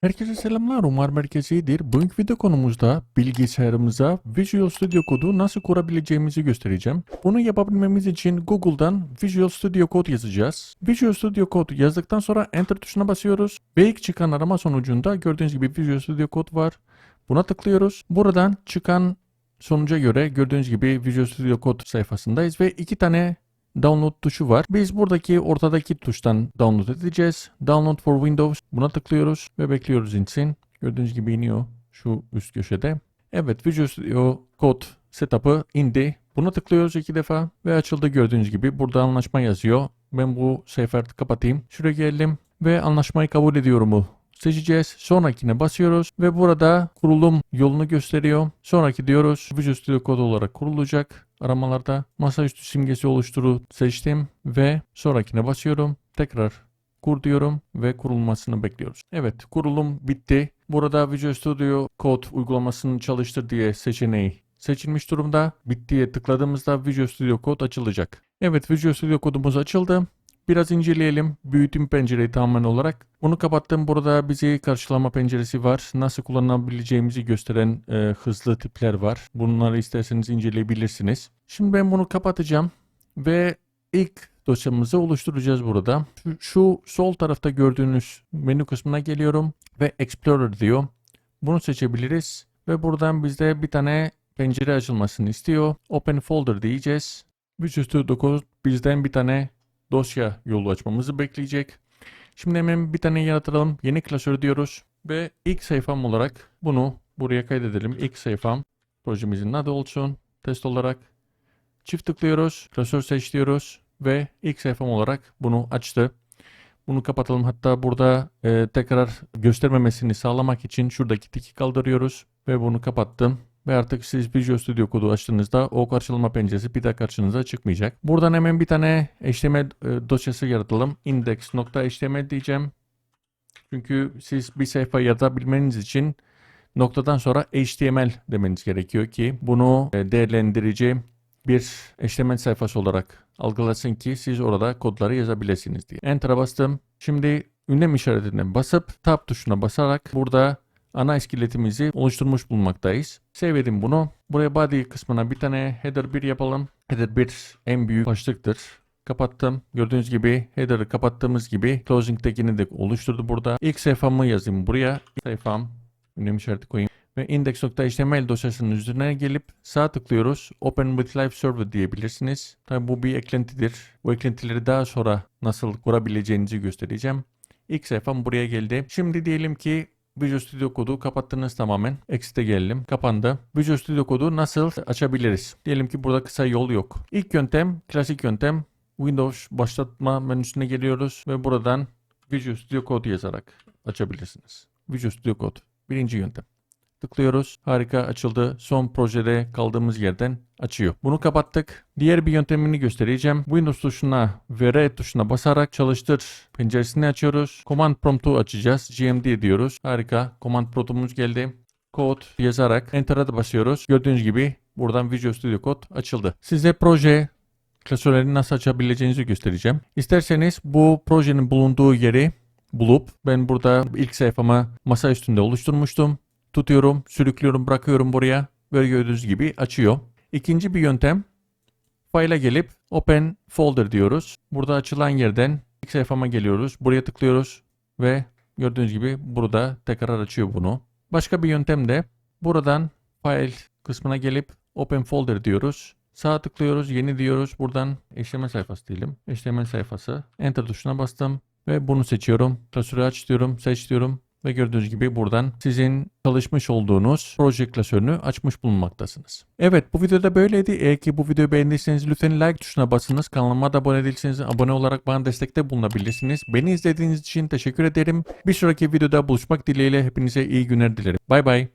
Herkese selamlar. Umar Merkezi iyidir. Bugünkü video konumuzda bilgisayarımıza Visual Studio Code'u nasıl kurabileceğimizi göstereceğim. Bunu yapabilmemiz için Google'dan Visual Studio Code yazacağız. Visual Studio Code yazdıktan sonra Enter tuşuna basıyoruz. Ve ilk çıkan arama sonucunda gördüğünüz gibi Visual Studio Code var. Buna tıklıyoruz. Buradan çıkan sonuca göre gördüğünüz gibi Visual Studio Code sayfasındayız ve iki tane download tuşu var. Biz buradaki ortadaki tuştan download edeceğiz. Download for Windows. Buna tıklıyoruz ve bekliyoruz insin. Gördüğünüz gibi iniyor şu üst köşede. Evet Visual Studio Code setup'ı indi. Buna tıklıyoruz iki defa ve açıldı gördüğünüz gibi. Burada anlaşma yazıyor. Ben bu sayfayı kapatayım. Şuraya geldim ve anlaşmayı kabul ediyorumu seçeceğiz. Sonrakine basıyoruz ve burada kurulum yolunu gösteriyor. Sonraki diyoruz Visual Studio Code olarak kurulacak. Aramalarda masaüstü simgesi oluşturu seçtim ve sonrakine basıyorum. Tekrar kur diyorum ve kurulmasını bekliyoruz. Evet kurulum bitti. Burada Visual Studio Code uygulamasını çalıştır diye seçeneği seçilmiş durumda. Bittiye tıkladığımızda Visual Studio Code açılacak. Evet Visual Studio kodumuz açıldı. Biraz inceleyelim. Büyütüm pencereyi tamamen olarak. Bunu kapattım. Burada bizi karşılama penceresi var. Nasıl kullanabileceğimizi gösteren e, hızlı tipler var. Bunları isterseniz inceleyebilirsiniz. Şimdi ben bunu kapatacağım. Ve ilk dosyamızı oluşturacağız burada. Şu, şu sol tarafta gördüğünüz menü kısmına geliyorum. Ve Explorer diyor. Bunu seçebiliriz. Ve buradan bizde bir tane pencere açılmasını istiyor. Open Folder diyeceğiz. Visual Studio Code bizden bir tane dosya yolu açmamızı bekleyecek. Şimdi hemen bir tane yaratalım. Yeni klasör diyoruz. Ve ilk sayfam olarak bunu buraya kaydedelim. İlk sayfam projemizin adı olsun. Test olarak. Çift tıklıyoruz. Klasör seç diyoruz. Ve ilk sayfam olarak bunu açtı. Bunu kapatalım. Hatta burada e, tekrar göstermemesini sağlamak için şuradaki tiki kaldırıyoruz. Ve bunu kapattım. Ve artık siz Visual Studio kodu açtığınızda o karşılama penceresi bir daha karşınıza çıkmayacak. Buradan hemen bir tane HTML e, dosyası yaratalım. Index.html diyeceğim. Çünkü siz bir sayfa yaratabilmeniz için noktadan sonra HTML demeniz gerekiyor ki bunu e, değerlendirici bir HTML sayfası olarak algılasın ki siz orada kodları yazabilirsiniz diye. Enter'a bastım. Şimdi ünlem işaretine basıp Tab tuşuna basarak burada ana iskeletimizi oluşturmuş bulunmaktayız. Sevdim bunu. Buraya body kısmına bir tane header 1 yapalım. Header 1 en büyük başlıktır. Kapattım. Gördüğünüz gibi header'ı kapattığımız gibi closing tagini de oluşturdu burada. İlk sayfamı yazayım buraya. İlk sayfam ünlem işareti koyayım. Ve index.html dosyasının üzerine gelip sağ tıklıyoruz. Open with Live Server diyebilirsiniz. Tabi bu bir eklentidir. Bu eklentileri daha sonra nasıl kurabileceğinizi göstereceğim. İlk sayfam buraya geldi. Şimdi diyelim ki Visual Studio Code'u kapattınız tamamen. Exit'e gelelim. Kapandı. Visual Studio Code'u nasıl açabiliriz? Diyelim ki burada kısa yol yok. İlk yöntem, klasik yöntem. Windows başlatma menüsüne geliyoruz ve buradan Visual Studio Code yazarak açabilirsiniz. Visual Studio Code. Birinci yöntem. Tıklıyoruz. Harika açıldı. Son projede kaldığımız yerden açıyor. Bunu kapattık. Diğer bir yöntemini göstereceğim. Windows tuşuna ve R tuşuna basarak çalıştır penceresini açıyoruz. Command prompt'u açacağız. GMD diyoruz. Harika. Command prompt'umuz geldi. Code yazarak Enter'a da basıyoruz. Gördüğünüz gibi buradan Visual Studio Code açıldı. Size proje klasörlerini nasıl açabileceğinizi göstereceğim. İsterseniz bu projenin bulunduğu yeri bulup ben burada ilk sayfamı masa üstünde oluşturmuştum tutuyorum, sürüklüyorum, bırakıyorum buraya. Böyle gördüğünüz gibi açıyor. İkinci bir yöntem File'a gelip Open Folder diyoruz. Burada açılan yerden ilk sayfama geliyoruz. Buraya tıklıyoruz ve gördüğünüz gibi burada tekrar açıyor bunu. Başka bir yöntem de buradan File kısmına gelip Open Folder diyoruz. Sağa tıklıyoruz, yeni diyoruz. Buradan HTML sayfası diyelim. HTML sayfası. Enter tuşuna bastım ve bunu seçiyorum. Klasörü aç diyorum, seç diyorum. Ve gördüğünüz gibi buradan sizin çalışmış olduğunuz proje klasörünü açmış bulunmaktasınız. Evet bu videoda böyleydi. Eğer ki bu videoyu beğendiyseniz lütfen like tuşuna basınız. Kanalıma da abone değilseniz abone olarak bana destekte bulunabilirsiniz. Beni izlediğiniz için teşekkür ederim. Bir sonraki videoda buluşmak dileğiyle hepinize iyi günler dilerim. Bay bay.